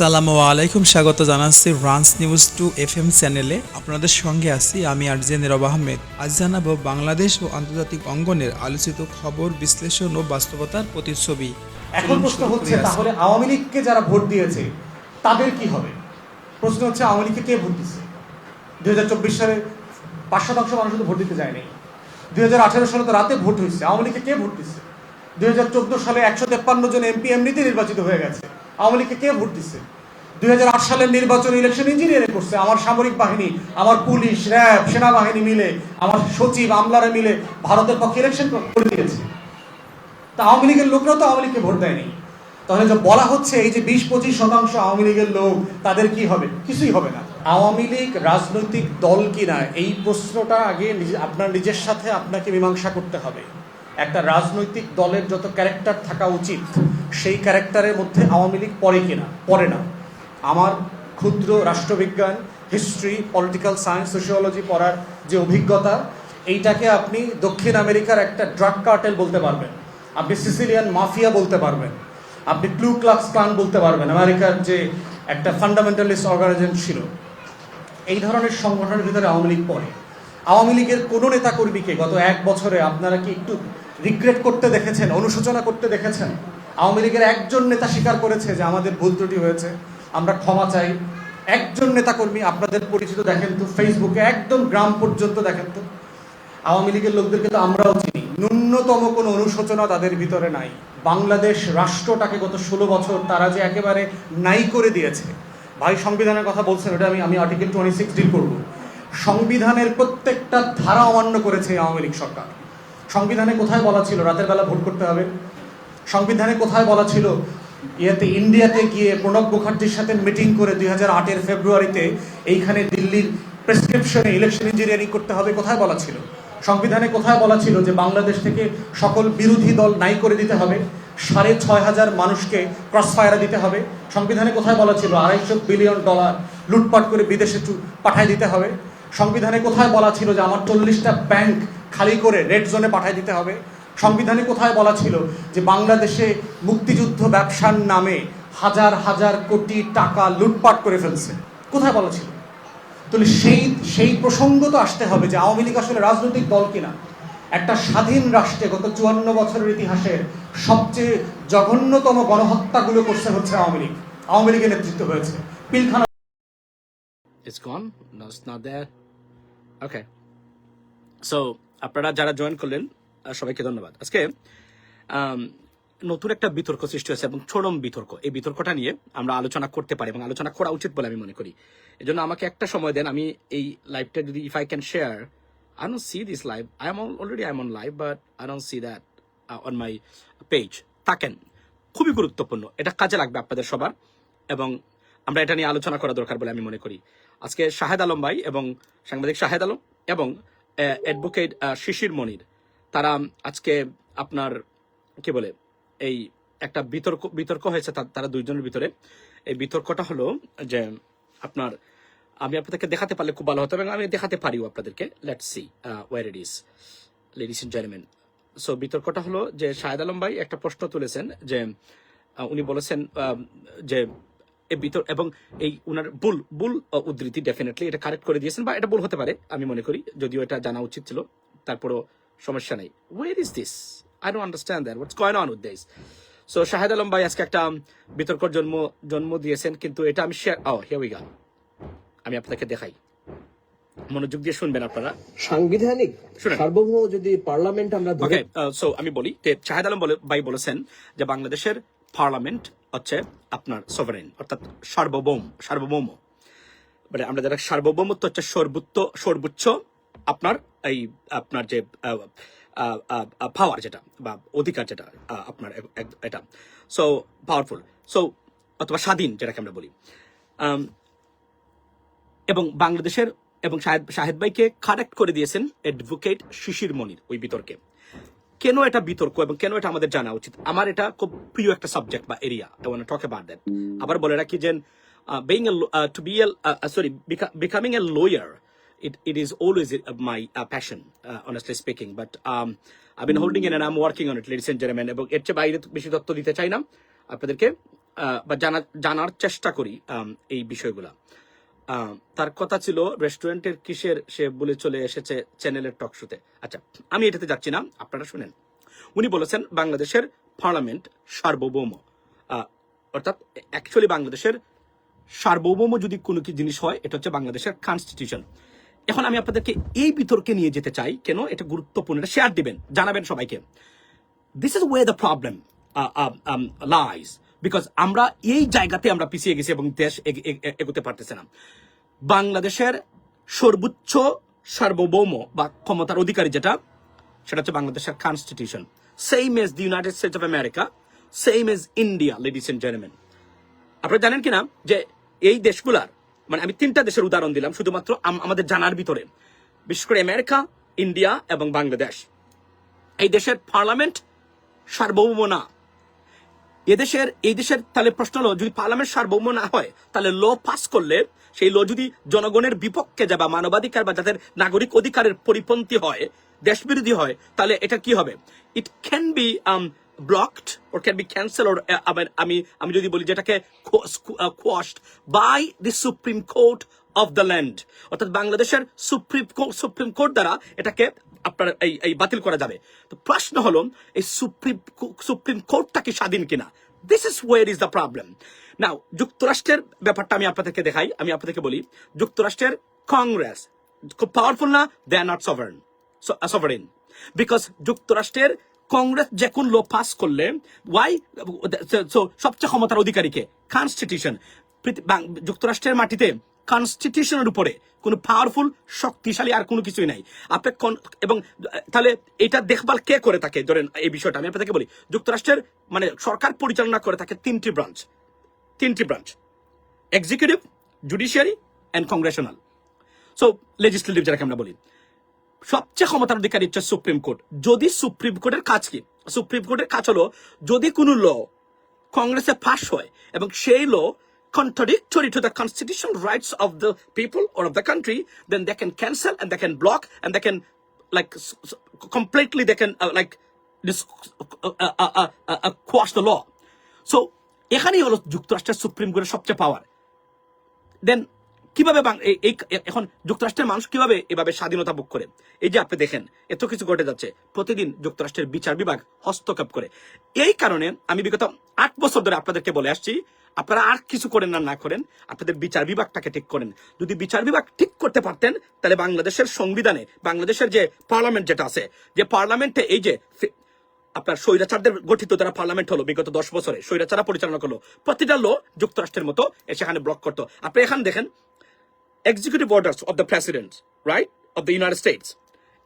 আসসালামু আলাইকুম, স্বাগত জানাচ্ছি রান্স নিউজ টু এফ এম চ্যানেলে। আপনাদের সঙ্গে আছি আমি আরজে নীরব আহমেদ। আজ জানাব বাংলাদেশ ও আন্তর্জাতিক অঙ্গনের আলোচিত খবর, বিশ্লেষণ ও বাস্তবতার প্রতিচ্ছবি। এখন প্রশ্ন হচ্ছে, তাহলে আওয়ামী লীগকে যারা ভোট দিয়েছে, তাদের কি হবে? প্রশ্ন হচ্ছে, আওয়ামী লীগকে কে ভোট দিচ্ছে? দুই হাজার চব্বিশ সালে পাঁচ শতাংশ মানুষ ভোট দিতে যায়নি। দুই হাজার আঠারো সালে তো রাতে ভোট হয়েছে, আওয়ামী লীগকে কে ভোট দিচ্ছে? দুই হাজার চোদ্দ সালে একশো তেপ্পান্ন জন এমপি এমনিতে নির্বাচিত হয়ে গেছে। আওয়ামী লীগকে কে ভোট দিচ্ছে দুই হাজার আট সালের নির্বাচন ইলেকশন ইঞ্জিনিয়ারিং করছে, আমার সামরিক বাহিনী, আমার পুলিশ, র্যাব, সেনাবাহিনী মিলে, আমার সচিব, আমলারা মিলে ভারতের পক্ষে ইলেকশন করে দিয়েছে। তা আওয়ামী লীগের লোকরাও তো আওয়ামী লীগকে ভোট দেয়নি। তাহলে যে বলা হচ্ছে, এই যে বিশ পঁচিশ শতাংশ আওয়ামী লীগের লোক, তাদের কি হবে? কিছুই হবে না। আওয়ামী লীগ রাজনৈতিক দল কিনা, এই প্রশ্নটা আগে আপনার নিজের সাথে আপনাকে মীমাংসা করতে হবে। একটা রাজনৈতিক দলের যত ক্যারেক্টার থাকা উচিত, সেই ক্যারেক্টারের মধ্যে আওয়ামী লীগ পড়ে কিনা? পড়ে না। আমার ক্ষুদ্র রাষ্ট্রবিজ্ঞান হিস্ট্রি পলিটিক্যাল সায়েন্স সোশিওলজি পড়ার যে অভিজ্ঞতা, এইটাকে আপনি দক্ষিণ আমেরিকার একটা ড্রাগ কার্টেল বলতে পারবেন। আপনি সিসিলিয়ান মাফিয়া বলতে পারবেন। আপনি ক্লু ক্লাক্স ক্লান বলতে পারবেন। আমেরিকার যে একটা ফান্ডামেন্টালিস্ট অর্গানাইজেশন ছিল। এই ধরনের সংগঠনের ভিতরে আওয়ামী লীগ পড়ে। আওয়ামী লীগের কোনো নেতাকর্মীকে গত এক বছরে আপনারা কি একটু রিগ্রেট করতে দেখেছেন, অনুশোচনা করতে দেখেছেন। আওয়ামী লীগের একজন নেতা স্বীকার করেছে যে আমাদের ভুল ত্রুটি হয়েছে। আমরা ক্ষমা চাই। একজন নেতাকর্মী, আপনাদের পরিচিত দেখেন তো ফেসবুকে একদম গ্রাম পর্যন্ত দেখেন তো। আওয়ামী লীগের লোকদেরকে তো আমরাও চিনি। ন্যূনতম কোনো অনুশোচনা তাদের ভিতরে নাই। বাংলাদেশ রাষ্ট্রটাকে গত ষোলো বছর তারা যে একেবারে নাই করে দিয়েছে। ভাই, সংবিধানের কথা বলছেন, ওটা আমি আমি আর্টিকেল টোয়েন্টি সিক্স ডিল করব। সংবিধানের প্রত্যেকটা ধারা অমান্য করেছে আওয়ামী লীগ সরকার। সংবিধানে কোথায় বলা ছিল? রাতের বেলা ভোট করতে হবে। সংবিধানে কোথায় বলা ছিল? ইয়েতে, ইন্ডিয়াতে গিয়ে প্রণব মুখার্জির সাথে মিটিং করে দুই হাজার আটের ফেব্রুয়ারিতে এইখানে দিল্লির প্রেসক্রিপশনে ইলেকশন ইঞ্জিনিয়ারিং করতে হবে কোথায় বলা ছিল? সংবিধানে কোথায় বলা ছিল যে বাংলাদেশ থেকে সকল বিরোধী দল নাই করে দিতে হবে, সাড়ে ছয় হাজার মানুষকে ক্রস ফায়ারে দিতে হবে। সংবিধানে কোথায় বলা ছিল? আড়াইশো বিলিয়ন ডলার লুটপাট করে বিদেশে পাঠায় দিতে হবে। সংবিধানে কোথায় বলা ছিল যে আমার চল্লিশটা ব্যাংক খালি করে রেড জোনে পাঠায় দিতে হবে সংবিধানে কোথায় বলা ছিল যে বাংলাদেশে মুক্তিযুদ্ধ ব্যবসার নামে হাজার হাজার কোটি টাকা লুটপাট করে ফেলছে কোথায় বলা ছিল তাহলে সেই সেই প্রসঙ্গ তো আসতে হবে যে আওয়ামী লীগ আসলে রাজনৈতিক দল কিনা একটা স্বাধীন রাষ্ট্রে গত চুয়ান্ন বছরের ইতিহাসের সবচেয়ে জঘন্যতম গণহত্যাগুলো করছে হচ্ছে আওয়ামী লীগ আওয়ামী লীগের নেতৃত্ব হয়েছে Pilkhana It's gone? No, it's not there. Okay. So, আপনারা যারা জয়েন করলেন সবাইকে ধন্যবাদ। আজকে নতুন একটা বিতর্ক সৃষ্টি হয়েছে এবং চরম বিতর্ক। এই বিতর্কটা নিয়ে আমরা আলোচনা করতে পারি এবং আলোচনা করা উচিত বলে আমি মনে করি। এই জন্য আমাকে একটা সময় দেন, আমি এই লাইভটা যদি if I can share I don't see this live I am already I am on live but I don't see that on my page থাকেন খুবই গুরুত্বপূর্ণ। এটা কাজে লাগবে আপনাদের সবার এবং আমরা এটা নিয়ে আলোচনা করা দরকার বলে আমি মনে করি। আজকে শাহেদ আলম ভাই এবং সাংবাদিক শাহেদ আলম এবং অ্যাডভোকেট শিশির মনির। তারা আজকে আপনার, কি বলে, এই একটা বিতর্ক বিতর্ক হয়েছে তারা দুইজনের ভিতরে। এই বিতর্কটা হলো যে আপনার, আমি আপনাদেরকে দেখাতে পারলে খুব ভালো হতো এবং আমি দেখাতে পারিও আপনাদেরকে। Let see where it is ladies and gentleman so বিতর্কটা হলো যে শাহেদ আলম ভাই একটা প্রশ্ন তুলেছেন যে উনি বলেছেন যে বিতর এবং এই উনার ভুল ভুল উদ্ধৃতি ডেফিনেটলি এটা কারেক্ট করে দিয়েছেন বা এটা ভুল হতে পারে আমি মনে করি যদিও এটা জানা উচিত ছিল তারপরও সমস্যা নেই। Where is this I don't understand that what's going on with this so Shahed Alam ভাই আজকে একটা বিতর্কর জন্ম জন্ম দিয়েছেন কিন্তু এটা আমি share oh here we go আমি আপনাকে দেখাই। মনোযোগ দিয়ে শুনবেন আপনারা। সাংবিধানিক। সার্বভৌম যদি পার্লামেন্ট আমরা ওকে সো আমি বলি যে শাহেদ আলম ভাই বলেছেন যে বাংলাদেশের পার্লামেন্ট হচ্ছে আপনার সভারেন অর্থাৎ সার্বভৌম সার্বভৌম। মানে আমরা যারা সার্বভৌমত্ব হচ্ছে সর্বোচ্চ সর্বোচ্চ আপনার এই, আপনার যে পাওয়ার যেটা বা অধিকার যেটা আপনার এটা। সো পাওয়ারফুল সো অথবা স্বাধীন যেটাকে আমরা বলি। এবং বাংলাদেশের এবং শাহেদ শাহেদ ভাইকে কারেক্ট করে দিয়েছেন অ্যাডভোকেট শিশির মনির ওই বিতর্কে। কেন এটা বিতর্ক এবং কেন এটা আমাদের জানা উচিত আমার এটা খুব প্রিয় একটা সাবজেক্ট বা area I want talk about that আবার বলে রাখি যে uh, a uh, sorry beca- becoming a lawyer it, it is always uh, my uh, passion uh, honestly speaking but um, I've been holding it and I'm working on it ladies and gentlemen এবং এর চেয়ে বাইরে বেশি তথ্য দিতে চাই না আপনাদেরকে বা জানা জানার চেষ্টা করি এই বিষয়গুলা তার কথা ছিল রেস্টুরেন্টের কিসের সে বলে চলে এসেছে চ্যানেলের টক শোতে। আচ্ছা আমি এটাতে যাচ্ছি না, আপনারা শুনেন। উনি বলেছেন বাংলাদেশের পার্লামেন্ট সার্বভৌম। অর্থাৎ অ্যাকচুয়ালি বাংলাদেশের সার্বভৌম যদি কোনো কি জিনিস হয়, এটা হচ্ছে বাংলাদেশের কনস্টিটিউশন এখন আমি আপনাদেরকে এই বিতর্কে নিয়ে যেতে চাই, কেন এটা গুরুত্বপূর্ণ, এটা শেয়ার দিবেন, জানাবেন সবাইকে। This is where the problem lies because আমরা এই জায়গাতে আমরা পিছিয়ে গেছি এবং দেশ এগ- এগ- এগ- এগোতে পারতেছে না। বাংলাদেশের সর্বোচ্চ সার্বভৌম বা ক্ষমতার অধিকারী যেটা, সেটা হচ্ছে বাংলাদেশের constitution same as the United States of America same as India ladies and gentleman আপনারা জানেন কিনা যে এই দেশগুলার মানে আমি তিনটা দেশের উদাহরণ দিলাম, শুধুমাত্র আমাদের জানার ভিতরে। বিশেষ করে আমেরিকা, ইন্ডিয়া এবং বাংলাদেশ। এই দেশের পার্লামেন্ট সার্বভৌম না। এদেশের, এই দেশের তাহলে প্রশ্ন হলো, যদি পার্লামেন্ট সার্বভৌম না হয়, তাহলে ল পাস করলে সেই ল যদি জনগণের বিপক্ষে যায় বা মানবাধিকার বা যাদের নাগরিক অধিকারের পরিপন্থী হয়, দেশবিরোধী হয়, তাহলে এটা কি হবে? It can be blocked or can be cancel or আমি আমি যদি বলি যেটাকে quashed by the supreme court of the land অর্থাৎ বাংলাদেশের সুপ্রিম সুপ্রিম কোর্ট দ্বারা এটাকে আপনার এই এই বাতিল করা যাবে। তো প্রশ্ন হলো, এই সুপ্রিম সুপ্রিম কোর্টটা কি স্বাধীন কিনা? This is where is the problem now যুক্তরাষ্ট্রের ব্যাপারটা আমি আপনাদেরকে দেখাই। আমি আপনাদেরকে বলি, যুক্তরাষ্ট্রের কংগ্রেস খুব পাওয়ারফুল না? They are not sovereign sovereign because যুক্তরাষ্ট্রের কংগ্রেস যে কোন লো পাস করলে ওয়াই সবচেয়ে ক্ষমতার অধিকারীকে কনস্টিটিউশন যুক্তরাষ্ট্রের মাটিতে কনস্টিটিউশনের উপরে কোনো পাওয়ারফুল শক্তিশালী আর কোনো কিছুই নাই। আপনি এবং, তাহলে এটা দেখভাল কে করে থাকে? ধরেন এই বিষয়টা আমি আপনাদেরকে বলি। যুক্তরাষ্ট্রের মানে সরকার পরিচালনা করে থাকে তিনটি ব্রাঞ্চ তিনটি branch executive judiciary and congressional so legislative যাকে আমরা বলি। সবচেয়ে ক্ষমতার অধিকারী হচ্ছে সুপ্রিম কোর্ট। যদি সুপ্রিম কোর্টের কাজ কি? সুপ্রিম কোর্টের কাজ হলো, যদি কোনো ল কংগ্রেসে পাশ হয়, এবং সেই ল contradictory to the constitutional rights of the people or of the country, then they can cancel and they can block and they can like completely they can uh, like dis- uh, uh, uh, uh, uh, quash the law. So এখানেই হলো যুক্তরাষ্ট্রের supreme কোর্টের সবচেয়ে পাওয়ার দেন কীভাবে এখন যুক্তরাষ্ট্রের মানুষ কীভাবে এভাবে স্বাধীনতা ভোগ করে এই যে আপনি দেখেন এত কিছু ঘটে যাচ্ছে প্রতিদিন যুক্তরাষ্ট্রের বিচার বিভাগ হস্তক্ষেপ করে এই কারণে আমি বিগত আট বছর ধরে আপনাদেরকে বলে আসছি আপনারা আর কিছু করেন না না করেন, আপনাদের বিচার বিভাগটাকে ঠিক করেন। যদি বিচার বিভাগ ঠিক করতে পারতেন, তাহলে বাংলাদেশের সংবিধানে, বাংলাদেশের যে পার্লামেন্ট যেটা আছে, যে পার্লামেন্টে এই যে আপনার স্বৈরাচারদের গঠিত যারা পার্লামেন্ট হলো, বিগত দশ বছরে স্বৈরাচারা পরিচালনা করল, প্রতিটা লো যুক্তরাষ্ট্রের মতো সেখানে ব্লক করতো। আপনি এখানে দেখেন executive orders of the president right of the United States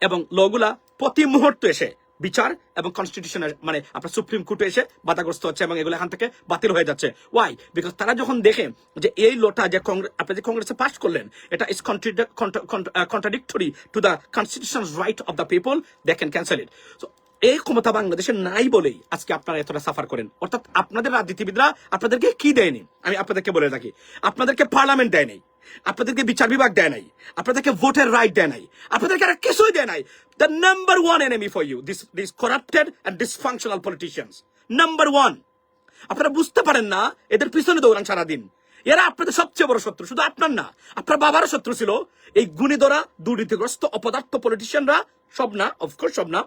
এবং লগুলা প্রতি মুহূর্তে এসে বিচার এবং কনস্টিটিউশনের মানে আপনার সুপ্রিম কোর্টে এসে বাধাগ্রস্ত হচ্ছে এবং এগুলো এখান থেকে বাতিল হয়ে যাচ্ছে। ওয়াই বিকজ তারা যখন দেখে যে এই লোটা যে আপনি যে কংগ্রেসে পাস করলেন, এটা is contradictory to the constitution right of the people they can cancel it so এই ক্ষমতা বাংলাদেশে নাই বলেই আজকে আপনারা এতটা সাফার করেন। অর্থাৎ আপনাদের রাজনীতিবিদরা আপনাদেরকে কি দেয়নি? আমি আপনাদেরকে বলে রাখি আপনাদেরকে পার্লামেন্ট দেয় নাই। আপনাদেরকে বিচার বিভাগ দেয় নাই। আপনাদেরকে ভোটের রাইট দেয় নাই। আপনাদেরকে আর কিছুই দেয় নাই। The number one enemy for you this this corrupted and dysfunctional politicians number one আপনারা বুঝতে পারেন না, এদের পিছনে দৌড়ান সারাদিন। এরা আপনাদের সবচেয়ে বড় শত্রু, শুধু আপনার না, আপনার বাবারও শত্রু ছিল। এই গুণীদরা, দুর্নীতিগ্রস্ত, অপদার্থ পলিটিশিয়ানরা সব না অফকোর্স সব না।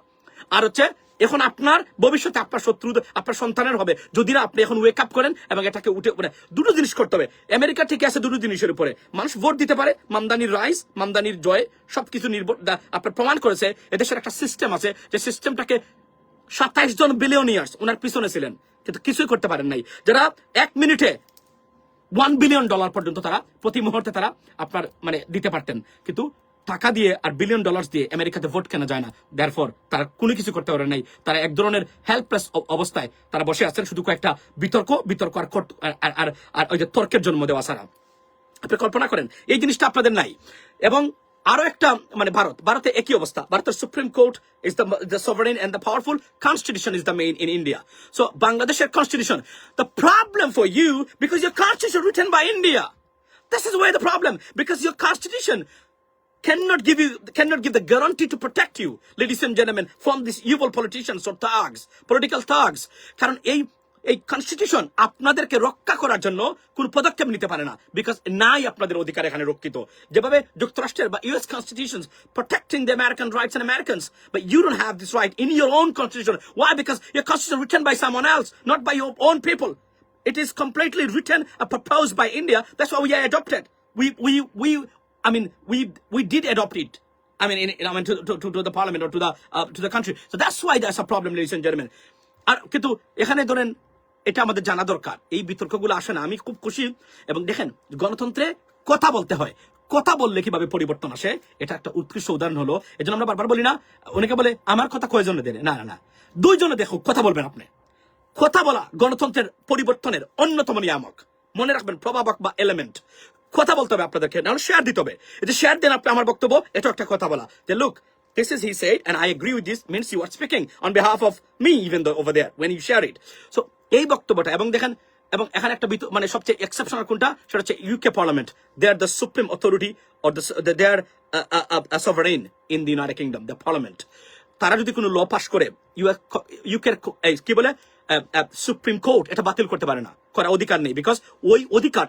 আর হচ্ছে, এখন আপনার ভবিষ্যতে আপনার শত্রু, আপনার সন্তানের হবে। যদি না আপনি এখন ওয়েক আপ করেন এবং এটাকে উঠে মানে দুটো জিনিস করতে হবে। আমেরিকা ঠিক আছে দুটো জিনিসের উপরে। মানুষ ভোট দিতে পারে, মামদানির রাইস, মামদানির জয়, সবকিছু নির্ভর আপনার প্রমাণ করেছে এদেশের একটা সিস্টেম আছে, যে সিস্টেমটাকে সাতাইশ জন বিলিয়নিয়ার্স ওনার পিছনে ছিলেন, কিন্তু কিছুই করতে পারেন নাই। যারা এক মিনিটে ওয়ান বিলিয়ন ডলার পর্যন্ত তারা প্রতি মুহূর্তে তারা আপনার মানে দিতে পারতেন। কিন্তু টাকা দিয়ে আর বিলিয়ন ডলার দিয়ে আমেরিকাতে ভোট কেনা যায় না। দেয়ারফর তারা কোনো কিছু করতে পারে নাই। তারা এক ধরনের হেল্পলেস অবস্থায় তারা বসে আছেন শুধু কয়েকটা বিতর্ক বিতর্ক আর আর- আর- ওই যে তর্কের জন্ম দেওয়া ছাড়া। আপনি কল্পনা করেন, এই জিনিসটা আপনাদের নাই। এবং আরও একটা মানে ভারত, ভারতে একই অবস্থা। ভারতের supreme court is the sovereign and the powerful constitution is the main in India so বাংলাদেশের constitution the problem for you because your constitution written by India this is where the problem because your constitution cannot give you cannot give the guarantee to protect you ladies and gentlemen from these evil politicians or thugs political thugs. কারণ এই এই constitution আপনাদেরকে রক্ষা করার জন্য কোন পদক্ষেপ নিতে পারে না বিকজ নাই আপনাদের অধিকার এখানে রক্ষিত। যেভাবে যুক্তরাষ্ট্রের বা US constitution protecting the American rights and Americans but you don't have this right in your own constitution why because your constitution written by someone else not by your own people It is completely written and proposed by India. That's why we are adopted. We, we, we, I mean, we, we did adopt it. I mean, in, I mean, to, to, to, to the parliament or to the, uh, to the country. So that's why there's a problem, ladies and gentlemen. আর কিন্তু এখানে ধরেন এটা আমাদের জানা দরকার। এই বিতর্কগুলো আসে না। আমি খুব খুশি। এবং দেখেন গণতন্ত্রে কথা বলতে হয়। কথা বললে কীভাবে পরিবর্তন আসে? এটা একটা উৎকৃষ্ট উদাহরণ হলো। এজন্য আমরা বারবার বলি না অনেকে বলে আমার কথা কয়জনে দেনে? না না না। দুইজনে দেখো কথা বলবেন আপনি। কথা বলা গণতন্ত্রের পরিবর্তনের অন্যতম নিয়ামক। মনে রাখবেন প্রভাবক বা এলিমেন্ট কথা বলতে হবে আপনাদেরকে নাহলে শেয়ার দিতে হবে। যে শেয়ার দেন আপনি আমার বক্তব্য এটা একটা কথা বলা। যে look This is he said, and I agree with this. Means you are speaking on behalf of me, even though over there when you share it. So এই বক্তব্যটা এবং দেখেন এবং এখানে একটা মানে সবচেয়ে এক্সেপশনাল কোনটা? সেটা হচ্ছে UK parliament they are the supreme authority or they are sovereign in the United Kingdom the parliament তারা যদি কোনো ল পাস করে ইউকের কি বলে? সুপ্রিম কোর্ট এটা বাতিল করতে পারে না, করার অধিকার নেই বিকজ ওই অধিকার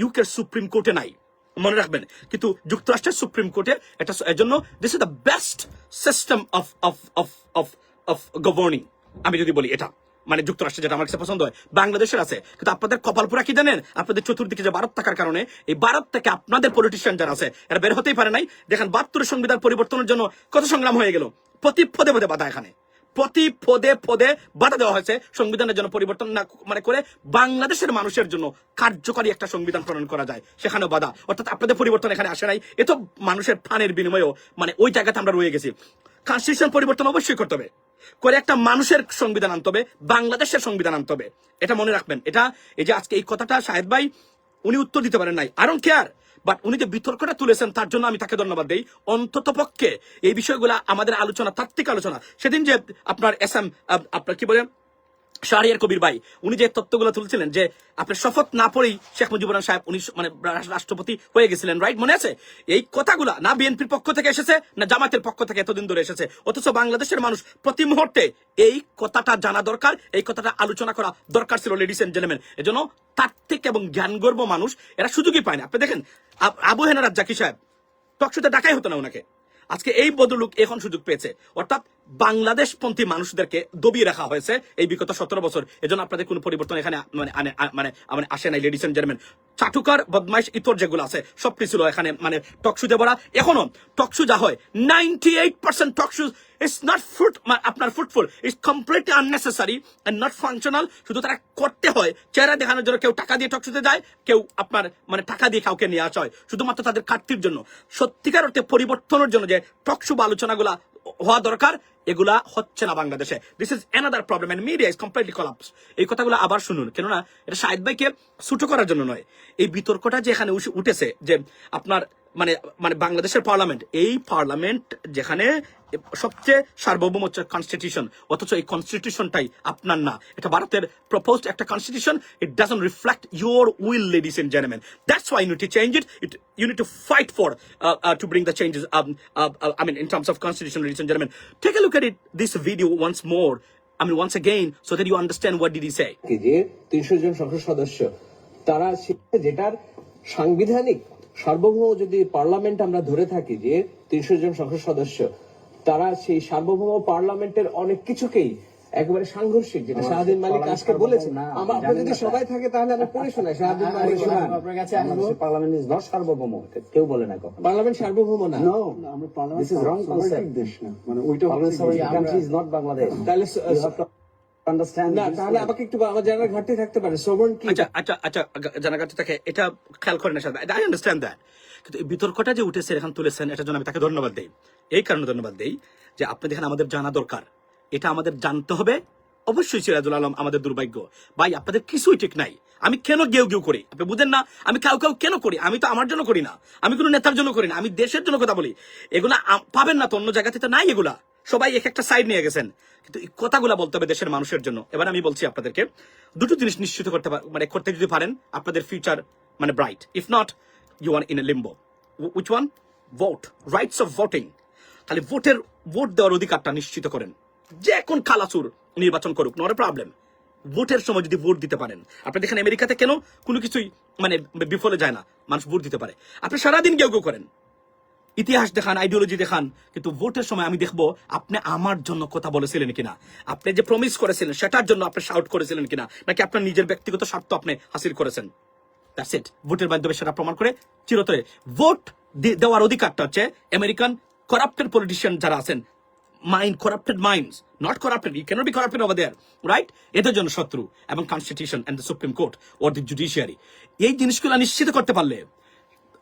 ইউকের সুপ্রিম কোর্টে নাই, মনে রাখবেন। কিন্তু যুক্তরাষ্ট্রের সুপ্রিম কোর্টে এটা এর জন্য this is the best system of of of of of governing আমি যদি বলি এটা মানে যুক্তরাষ্ট্রে যেটা আমার কাছে পছন্দ হয়, বাংলাদেশের আছে, কিন্তু আপনাদের কপালপুরা কি জানেন? আপনাদের চতুর্দিকে যে ভারত থাকার কারণে, এই ভারত থেকে আপনাদের পলিটিশিয়ান যারা আছে, এরা বের হতেই পারে নাই। দেখেন বাহাত্তরের সংবিধান পরিবর্তনের জন্য কত সংগ্রাম হয়ে গেল? প্রতি পদে পদে বাধা এখানে। প্রতি পদে পদে বাধা দেওয়া হয়েছে সংবিধানের জন্য পরিবর্তন না মানে করে বাংলাদেশের মানুষের জন্য কার্যকরী একটা সংবিধান প্রণয়ন করা যায়। সেখানেও বাধা। অর্থাৎ আপনাদের পরিবর্তন এখানে আসে নাই। এ তো মানুষের প্রাণের বিনিময়েও মানে ওই জায়গাতে আমরা রয়ে গেছি। কনস্টিটিউশন পরিবর্তন অবশ্যই করতে হবে। করে একটা মানুষের সংবিধান আনতে হবে, বাংলাদেশের সংবিধান আনতে হবে। এটা মনে রাখবেন। এটা এই যে আজকে এই কথাটা শাহেদ ভাই, উনি উত্তর দিতে পারেন নাই। আই কেয়ার বাট উনি যে বিতর্কটা তুলেছেন, তার জন্য আমি তাকে ধন্যবাদ দেই। অন্তত পক্ষে এই বিষয়গুলো আমাদের আলোচনা, তাত্ত্বিক আলোচনা। সেদিন যে আপনার এস এম আপনার কি বলেন শাহরিয়ার কবির ভাই, উনি যে তত্ত্বগুলো তুলছিলেন যে আপনার শপথ না পড়েই শেখ মুজিবুর রহমান সাহেব, উনি মানে রাষ্ট্রপতি হয়ে গেছিলেন রাইট মনে আছে? এই কথাগুলা না বিএনপির পক্ষ থেকে এসেছে, না জামাতের পক্ষ থেকে এতদিন ধরে এসেছে। অথচ বাংলাদেশের মানুষ প্রতি মুহূর্তে এই কথাটা জানা দরকার, এই কথাটা আলোচনা করা দরকার ছিল লেডিস এন্ড জেন্টলম্যান এজন্য তাত্ত্বিক এবং জ্ঞানগর্ব মানুষ, এরা সুযোগই পায় না। আপনি দেখেন আব- হেনা রাজ্জাকি সাহেব। টকশোতে ডাকাই হতো না ওনাকে আজকে এই বদলুক এখন সুযোগ পেয়েছে। অর্থাৎ বাংলাদেশ পন্থী মানুষদেরকে দবিয়ে রাখা হয়েছে এই বিগত সতেরো বছর। এজন্য আপনাদের কোনো পরিবর্তন এখানে মানে মানে মানে আসে নাই লেডিস এন্ড জেন্টলম্যান চাটুকার, বদমাইশ, ইতর যেগুলো আছে, সব কিছু এখানে মানে টকশুতে ভরা এখনও টকশু যা হয় ninety eight percent talk show it's not fruit আপনার fruitful it's completely unnecessary and not functional শুধু তারা করতে হয়, চেহারা দেখানোর জন্য কেউ টাকা দিয়ে টকশুতে যায়, কেউ আপনার মানে টাকা দিয়ে কাউকে নিয়ে আসা হয়। শুধুমাত্র তাদের কাটতির জন্য। সত্যিকার অর্থে পরিবর্তনের জন্য যে টকশু বা আলোচনাগুলা হওয়া দরকার, এগুলা হচ্ছে না বাংলাদেশে। This is another problem and media is completely collapse এই কথাগুলো আবার শুনুন, কেননা এটা শাহিদ ভাইকে ছুটো করার জন্য নয়। এই বিতর্কটা যে এখানে উঠেছে যে আপনার মানে মানে বাংলাদেশের পার্লামেন্ট, এই পার্লামেন্ট যেখানে সবচেয়ে সার্বভৌম হচ্ছে কনস্টিটিউশন অথচ এই কনস্টিটিউশনটাই আপনার না। এটা ভারতের প্রপোজড একটা constitution it doesn't reflect your will ladies and gentleman that's why you need to change it it you need to fight for to bring the changes I mean, in terms of constitution, ladies and gentlemen. Take a look at it, this video more. I mean, once again, so that you understand what did he say. কি যে তিনশো জন সংসদ সদস্য, তারা যেটার সাংবিধানিক সার্বভৌম যদি পার্লামেন্ট আমরা ধরে থাকি যে তিনশো জন সংসদ সদস্য তারা সেই সার্বভৌম পার্লামেন্টের অনেক কিছুকেই একেবারে সাংঘর্ষিক যেটা শাহাদিন মালিক আজকে বলেছেন। আমার আপনার যদি সবাই থাকে তাহলে আমি পড়ে শোনাই শাহাদিন মালিক আপনার কাছে আসব। পার্লামেন্ট ইজ নট সার্বভৌম কেউ বলে না কখনো। পার্লামেন্ট সার্বভৌম না। No this is wrong concept দেশ না মানে ওইটা কান্ট্রি ইজ নট বাংলাদেশ তাহলে না তাহলে আমাকে একটু আমার জানার ঘাটতি থাকতে পারে। সোবর্ণ কি? আচ্ছা আচ্ছা আচ্ছা জানা কাছে তাকে এটা খেয়াল করেন না আই আন্ডারস্ট্যান্ড দ্যাট কিন্তু এই বিতর্কটা যে উঠেছে এখন তুলেছেন এটার জন্য আমি তাকে ধন্যবাদ দেই। এই কারণে ধন্যবাদ দেই যে আপনি দেখেন আমাদের জানা দরকার। এটা আমাদের জানতে হবে। অবশ্যই সিরাজুল আলম আমাদের দুর্ভাগ্য। ভাই আপনাদের কিছুই ঠিক নাই। আমি কেন গেউ গেউ করি? আপনি বুঝেন না আমি কাউ কাউ কেন করি? আমি তো আমার জন্য করি না। আমি কোনো নেতার জন্য করি না। আমি দেশের জন্য কথা বলি। এগুলা পাবেন না তো অন্য জায়গাতে তো নাই এগুলা। সবাই এক একটা সাইড নিয়ে গেছেন। কিন্তু এই কথাগুলা বলতে হবে দেশের মানুষের জন্য। এবার আমি বলছি আপনাদেরকে, দুটো জিনিস নিশ্চিত করতে মানে করতে যদি পারেন আপনাদের ফিউচার মানে bright if not you are in a limbo which one vote rights of voting তাহলে ভোটের ভোট দেওয়ার অধিকারটা নিশ্চিত করেন। যে কোন কালাচুর নির্বাচন করুক নট প্রবলেম ভোটের সময় যদি ভোট দিতে পারেন। আপনি দেখেন আমেরিকাতে কেন কোনো কিছুই মানে বিফলে যায় না। মানুষ ভোট দিতে পারে। আপনি সারাদিন কেউ কেউ করেন। ইতিহাস দেখান আইডিওলজি দেখান, কিন্তু ভোটের সময় আমি দেখব আপনি আমার জন্য কথা বলেছিলেন কিনা। আপনি যে প্রমিস করেছিলেন, সেটার জন্য আপনি শাউট করেছিলেন কিনা, নাকি আপনার নিজের ব্যক্তিগত স্বার্থ আপনি হাসিল করেছেন? দ্যাটস ইট ভোটের মাধ্যমে সেটা প্রমাণ করে চিরতরে ভোট দেওয়ার অধিকারটা হচ্ছে আমেরিকান করাপ্টেড পলিটিশিয়ান যারা আছেন। Mind corrupted minds not corrupted you cannot be corrupted over their right এদের জন্য শত্রু এবং constitution and the supreme court or the judiciary এই জিনিসগুলো নিশ্চিত করতে পারলে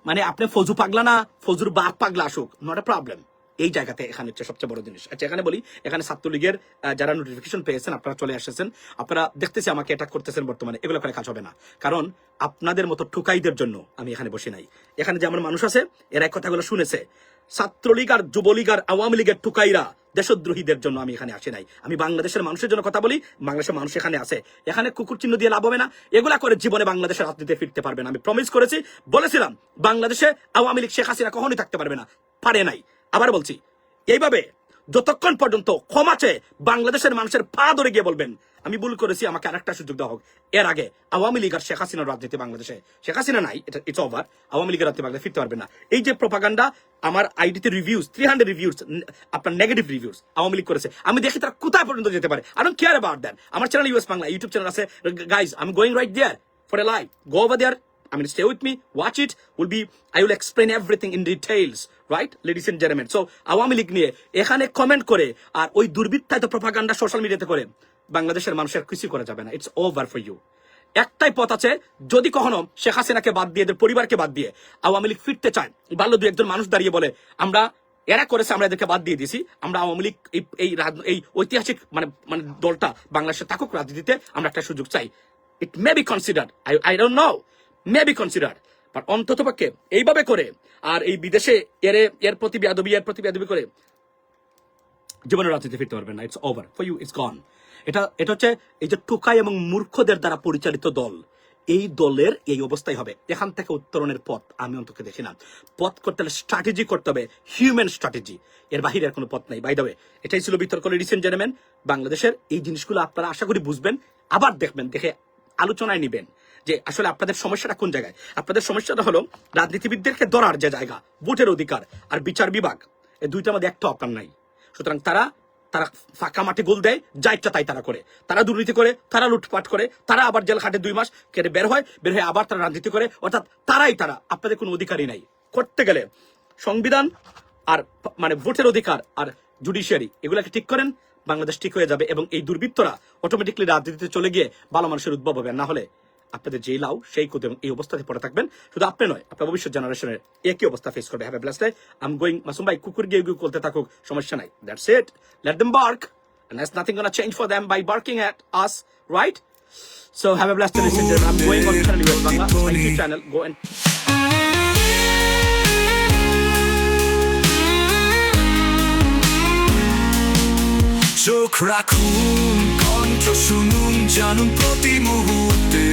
মানে আপনি ফজু পাগলা না ফজুর বাপ পাগলা আসুক নট এ প্রবলেম এই জায়গাতে এখানে হচ্ছে সবচেয়ে বড় জিনিস। আচ্ছা এখানে বলি, এখানে ছাত্রলীগের যারা নোটিফিকেশন পেয়েছেন, আপনারা চলে এসেছেন আপনারা দেখতেছি আমাকে অ্যাটাক করতেছেন বর্তমানে, এগুলো করে কাজ হবে না। কারণ আপনাদের মতো ঠুকাইদের জন্য আমি এখানে বসে নাই। এখানে যে আমার মানুষ আছে, এরা এই কথাগুলো শুনেছে, ছাত্রলীগ আর যুবলীগ আর আওয়ামী লীগের ঠুকাইরা দেশদ্রোহীদের জন্য আমি এখানে আসি নাই। আমি বাংলাদেশের মানুষের জন্য কথা বলি, বাংলাদেশের মানুষ এখানে আছে। এখানে কুকুর চিহ্ন দিয়ে লাভ হবে না, এগুলা করে জীবনে বাংলাদেশের রাজনীতিতে ফিরতে পারবে না। আমি প্রমিস করেছি, বলেছিলাম, বাংলাদেশে আওয়ামী লীগ শেখ হাসিনা কখনোই থাকতে পারবে না, পারে নাই। আবার বলছি এইভাবে যতক্ষণ পর্যন্ত ক্ষমা চেয়ে বাংলাদেশের মানুষের পা ধরে গিয়ে বলবেন আমি ভুল করেছি আমাকে আরেকটা সুযোগ দেওয়া হোক। এর আগে আওয়ামী লীগ আর শেখ হাসিনার রাজনীতি বাংলাদেশে। শেখ হাসিনা নাই এটা ইটস ওভার আওয়ামী লীগের রাজনীতি বাংলাদেশে ফিরতে পারবে না। এই যে প্রপাগান্ডা আমার আইডিতে রিভিউজ থ্রি হান্ড্রেড রিভিউজ আপনার নেগেটিভ রিভিউজ আওয়ামী লীগ করেছে। আমি দেখি তারা কোথায় পর্যন্ত যেতে পারে। I don't care about that আমার channel US Bangla YouTube channel আছে। গাইজ আমি going right there for a live go over there I mean, stay with me, watch it Will be, I will explain everything in details, right, ladies and gentlemen. So, Awami League নিয়ে এখানে comment করে আর ওই দুর্বৃত্তায়িত propaganda social মিডিয়াতে করে বাংলাদেশের মানুষের কিছু করা যাবে না ইটস ওভার ফর ইউ একটাই পথ আছে যদি কখনো শেখ হাসিনাকে বাদ দিয়ে এদের পরিবারকে বাদ দিয়ে আওয়ামী লীগ ফিরতে চায় বাল্য দু একজন মানুষ দাঁড়িয়ে বলে আমরা এরা করেছে আমরা এদেরকে বাদ দিয়ে দিছি আমরা আওয়ামী লীগ এই এই ঐতিহাসিক মানে মানে দলটা বাংলাদেশে থাকুক রাজনীতিতে আমরা একটা সুযোগ চাই it may be consider I I don't know may be consider but অন্তত পক্ষে এইভাবে করে, আর এই বিদেশে এর এর প্রতি বেয়াদবি এর প্রতি বেয়াদবি করে জীবনের রাজনীতি ফিরতে পারবেন না it's over for you it's gone এটা এটা হচ্ছে এই যে টোকাই এবং মূর্খদের দ্বারা পরিচালিত দল, এই দলের এই অবস্থাই হবে। এখান থেকে উত্তরণের পথ আমি অন্তত দেখি না। পথ করতে হলে স্ট্র্যাটেজি করতে হবে হিউম্যান স্ট্র্যাটেজি এর বাহিরে আর কোনো পথ নাই। বাই দেবে এটাই ছিল বিতর্ক রিসেন্ট জেন্টলম্যান বাংলাদেশের এই জিনিসগুলো আপনারা আশা করি বুঝবেন, আবার দেখবেন, দেখে আলোচনায় নিবেন। যে আসলে আপনাদের সমস্যাটা কোন জায়গায়? আপনাদের সমস্যাটা হলো রাজনীতিবিদদেরকে ধরার যে জায়গা, ভোটের অধিকার আর বিচার বিভাগ, এই দুইটার মধ্যে একটা আপনার নাই। সুতরাং তারা তারা ফাঁকা মাঠে গোল দেয়, যা ইচ্ছা তাই তারা করে। তারা দুর্নীতি করে, তারা লুটপাট করে, তারা আবার জেল খাটে দুই মাস কেটে বের হয়, বের হয়ে আবার তারা রাজনীতি করে, অর্থাৎ তারাই তারা, আপনাদের কোনো অধিকারই নাই। করতে গেলে সংবিধান আর মানে ভোটের অধিকার আর জুডিশিয়ারি, এগুলাকে ঠিক করেন, বাংলাদেশ ঠিক হয়ে যাবে এবং এই দুর্বৃত্তরা অটোমেটিকলি রাজনীতিতে চলে গিয়ে ভালো মানুষের উদ্ভব হবে। না হলে আপনাদের যেই লাউ, সেই কুদ এবং এই অবস্থাতে পড়ে থাকবেন। শুধু আপনি নয়, আপনার ভবিষ্যৎ জেনারেশনের একই অবস্থা ফেস করবে। Have blast am going Masum ভাই, কুকুর গিয়ে গিয়ে করতে থাকুক, সমস্যা নাই। That's it let them bark and there's nothing gonna change for them by barking at us, right? So, have a blessed day, ladies and gentlemen. I'm going on channel US Bangla. My YouTube channel. Go and চোখ রাখুন, কণ্ঠ শুনুন, জানুন প্রতি মুহূর্তের